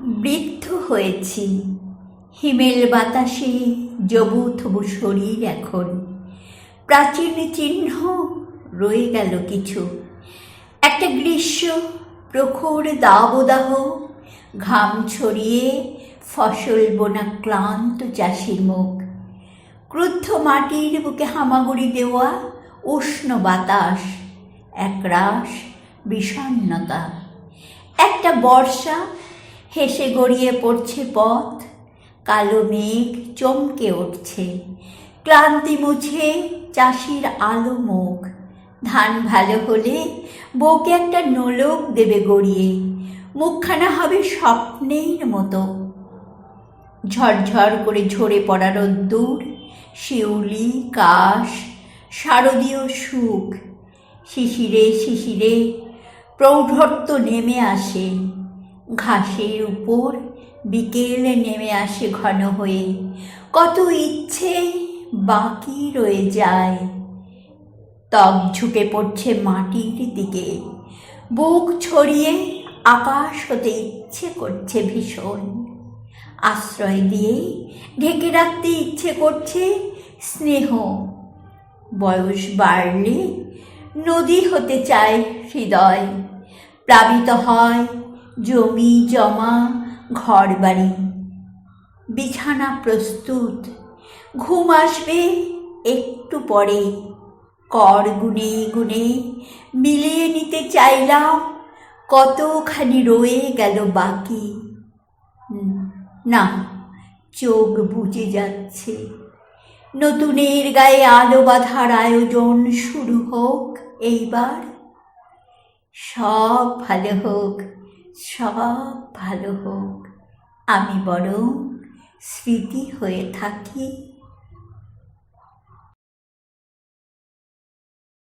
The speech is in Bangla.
বৃদ্ধ হয়েছি। হিমেল বাতাসে জবু থবু শরীর এখন। প্রাচীন চিহ্ন রয়ে গেল কিছু। একটা গ্রীষ্ম প্রখর দাবদাহ, ঘাম ছড়িয়ে ফসল বোনা ক্লান্ত চাষির মুখ। ক্রুদ্ধ মাটির বুকে হামাগুড়ি দেওয়া উষ্ণ বাতাস, একরাশ বিষণ্ণতা। একটা বর্ষা হেসে গড়িয়ে পড়ছে পথ। কালো মেঘ চমকে উঠছে। ক্লান্তি মুছে চাষির আলো মুখ। ধান ভালো হলে বউকে একটা নোলক দেবে গড়িয়ে। মুখখানা হবে স্বপ্নের মতো। ঝরঝর করে ঝরে পড়া রোদ্দুর, শিউলি, কাশ, শারদীয় সুখ। শিশিরে শিশিরে প্রৌঢ়ত্ব নেমে আসে। ঘাসের উপর বিকেল নেমে আসে ঘন হয়ে। কত ইচ্ছে বাকি রয়ে যায়। ত্বক ঝুঁকে পড়ছে মাটির দিকে। বুক ছড়িয়ে আকাশ হতে ইচ্ছে করছে ভীষণ। আশ্রয় দিয়ে ঢেকে রাখতে ইচ্ছে করছে স্নেহ। বয়স বাড়লে নদী হতে চায় হৃদয়। প্লাবিত হয় জমি জমা ঘর বাড়ি বিছানা প্রস্তুত। ঘুম আসবে একটু পরে। কর গুনে গুনে মিলিয়ে নিতে চাইলাম, কতখানি রয়ে গেল বাকি। না, চোখ বুঝে যাচ্ছে। নতুনের গায়ে আলো বাঁধার আয়োজন শুরু হোক এইবার। সব ভালো হোক। সব ভালো হোক। আমি বরং স্মৃতি হয়ে থাকি।